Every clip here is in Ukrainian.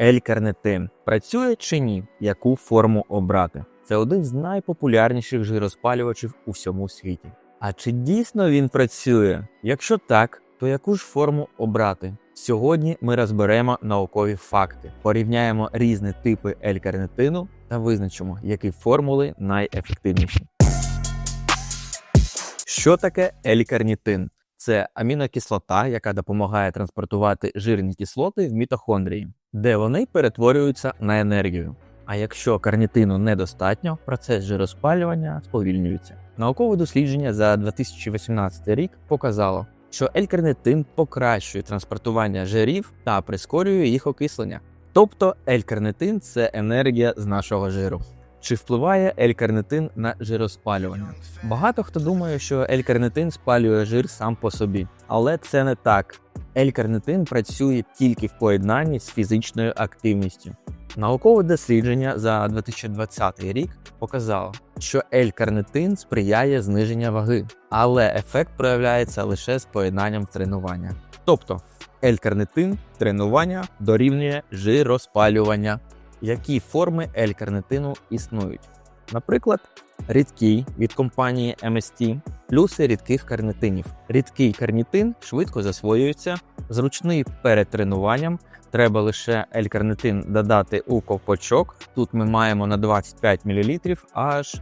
L-карнитин працює чи ні? Яку форму обрати? Це один з найпопулярніших жироспалювачів у всьому світі. А чи дійсно він працює? Якщо так, то яку ж форму обрати? Сьогодні ми розберемо наукові факти, порівняємо різні типи L-карнитину та визначимо, які формули найефективніші. Що таке L-карнітин? Це амінокислота, яка допомагає транспортувати жирні кислоти в мітохондрії, де вони перетворюються на енергію. А якщо карнітину недостатньо, процес жироспалювання сповільнюється. Наукове дослідження за 2018 рік показало, що L-карнитин покращує транспортування жирів та прискорює їх окислення. Тобто L-карнитин – це енергія з нашого жиру. Чи впливає L-карнитин на жироспалювання? Багато хто думає, що L-карнитин спалює жир сам по собі, але це не так. L-карнитин працює тільки в поєднанні з фізичною активністю. Наукове дослідження за 2020 рік показало, що L-карнитин сприяє зниженню ваги, але ефект проявляється лише з поєднанням тренування. Тобто L-карнитин тренування дорівнює жироспалювання. Які форми L-карнитину існують? Наприклад, рідкий від компанії MST, плюси рідких карнитинів. Рідкий карнітин швидко засвоюється, зручний перед тренуванням. Треба лише L-карнитин додати у ковпачок. Тут ми маємо на 25 мл аж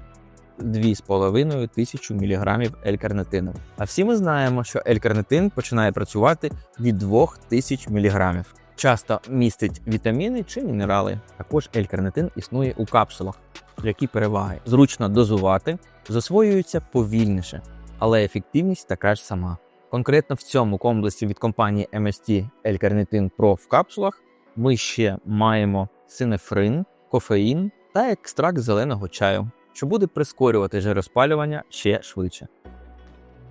2,5 тисячі мг L-карнитину. А всі ми знаємо, що L-карнитин починає працювати від 2000 мг. Часто містить вітаміни чи мінерали. Також L-карнитин існує у капсулах. Які переваги? Зручно дозувати, засвоюється повільніше, але ефективність така ж сама. Конкретно в цьому комплексі від компанії MST L-карнитин Pro в капсулах ми ще маємо синефрин, кофеїн та екстракт зеленого чаю, що буде прискорювати жироспалювання ще швидше.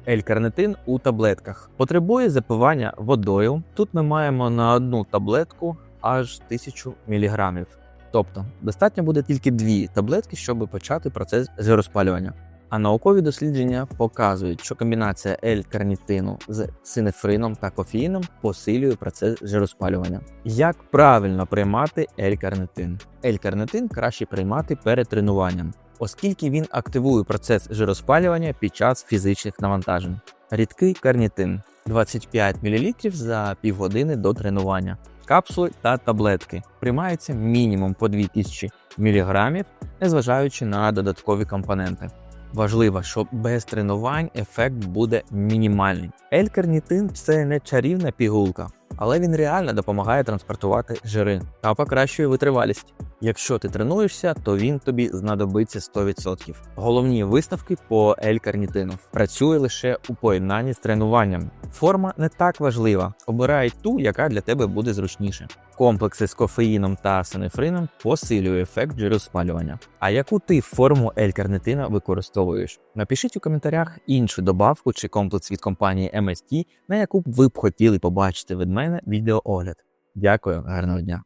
L-карнитин у таблетках потребує запивання водою. Тут ми маємо на одну таблетку аж 1000 мг. Тобто достатньо буде тільки дві таблетки, щоб почати процес жироспалювання. А наукові дослідження показують, що комбінація L-карнітину з синефрином та кофеїном посилює процес жироспалювання. Як правильно приймати L-карнитин? L-карнитин краще приймати перед тренуванням, оскільки він активує процес жироспалювання під час фізичних навантажень. Рідкий карнітин 25 мл за півгодини до тренування. Капсули та таблетки приймаються мінімум по 2000 мг, незважаючи на додаткові компоненти. Важливо, що без тренувань ефект буде мінімальний. L-карнітин – це не чарівна пігулка, але він реально допомагає транспортувати жири та покращує витривалість. Якщо ти тренуєшся, то він тобі знадобиться 100%. Головні виставки по L-карнітину працює лише у поєднанні з тренуванням. Форма не так важлива. Обирай ту, яка для тебе буде зручніше. Комплекси з кофеїном та синефрином посилює ефект жироспалювання. А яку ти форму L-карнитина використовуєш? Напишіть у коментарях іншу добавку чи комплекс від компанії MST, на яку б ви б хотіли побачити від мене відеоогляд. Дякую, гарного дня!